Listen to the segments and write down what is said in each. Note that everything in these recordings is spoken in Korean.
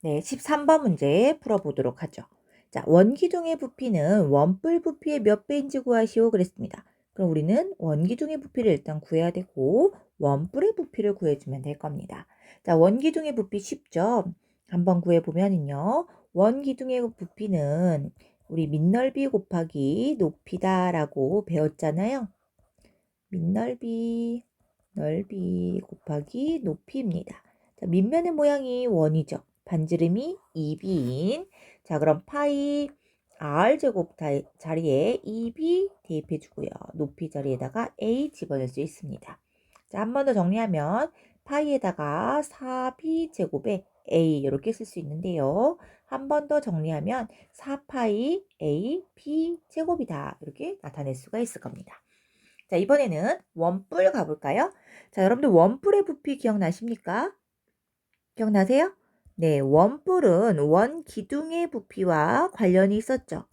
네, 13번 문제 풀어보도록 하죠. 자, 원기둥의 부피는 원뿔 부피의 몇 배인지 구하시오 그랬습니다. 그럼 우리는 원기둥의 부피를 일단 구해야 되고 원뿔의 부피를 구해주면 될 겁니다. 자, 원기둥의 부피 쉽죠? 한번 구해보면은요. 원기둥의 부피는 우리 밑넓이 곱하기 높이다라고 배웠잖아요. 밑넓이, 넓이 곱하기 높이입니다. 자, 밑면의 모양이 원이죠. 반지름이 2b인 자 그럼 파이 r제곱 자리에 2b 대입해 주고요. 높이 자리에다가 a 집어넣을 수 있습니다. 자 한 번 더 정리하면 파이에다가 4b 제곱에 a 이렇게 쓸 수 있는데요. 한 번 더 정리하면 4파이 a b 제곱이다. 이렇게 나타낼 수가 있을 겁니다. 자 이번에는 원뿔 가볼까요? 자 여러분들 원뿔의 부피 기억나십니까? 기억나세요? 네, 원뿔은 원 기둥의 부피와 관련이 있었죠.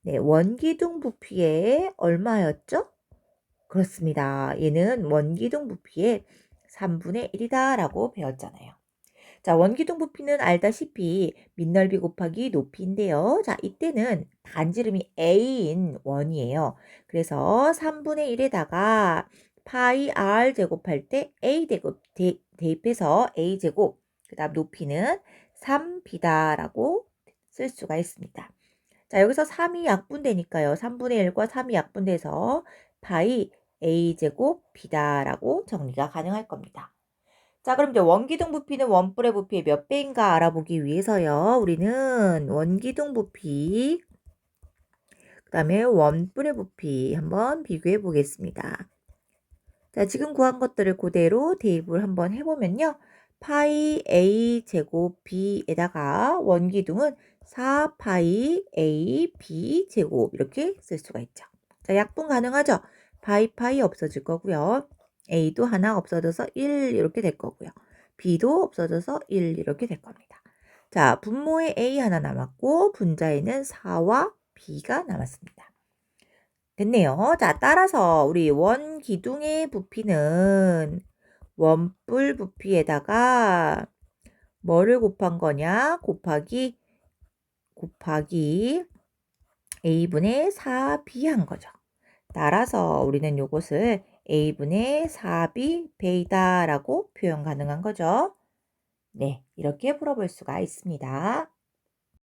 네, 원 기둥 부피의 얼마였죠? 그렇습니다. 얘는 원 기둥 부피의 3분의 1이다 라고 배웠잖아요. 자, 원기둥 부피는 알다시피 밑넓이 곱하기 높이인데요. 자, 이때는 반지름이 a인 원이에요. 그래서 3분의 1에다가 파이 r 제곱할 때 a 제곱 대, 대입해서 a 제곱 그 다음 높이는 3b다라고 쓸 수가 있습니다. 자, 여기서 3이 약분되니까요. 3분의 1과 3이 약분돼서 파이 a제곱 b다라고 정리가 가능할 겁니다. 자, 그럼 이제 원기둥 부피는 원뿔의 부피의 몇 배인가 알아보기 위해서요. 우리는 원기둥 부피, 그 다음에 원뿔의 부피 한번 비교해 보겠습니다. 자, 지금 구한 것들을 그대로 대입을 한번 해보면요. 파이 a 제곱 b에다가 원기둥은 4파이 a b 제곱 이렇게 쓸 수가 있죠. 자, 약분 가능하죠? 파이 파이 없어질 거고요. a도 하나 없어져서 1 이렇게 될 거고요. b도 없어져서 1 이렇게 될 겁니다. 자, 분모에 a 하나 남았고 분자에는 4와 b가 남았습니다. 됐네요. 자, 따라서 우리 원 기둥의 부피는 원뿔 부피에다가 뭐를 곱한 거냐? 곱하기 곱하기 a분의 4b 한 거죠. 따라서 우리는 이것을 a분의 4b 베이다라고 표현 가능한 거죠. 네, 이렇게 풀어볼 수가 있습니다.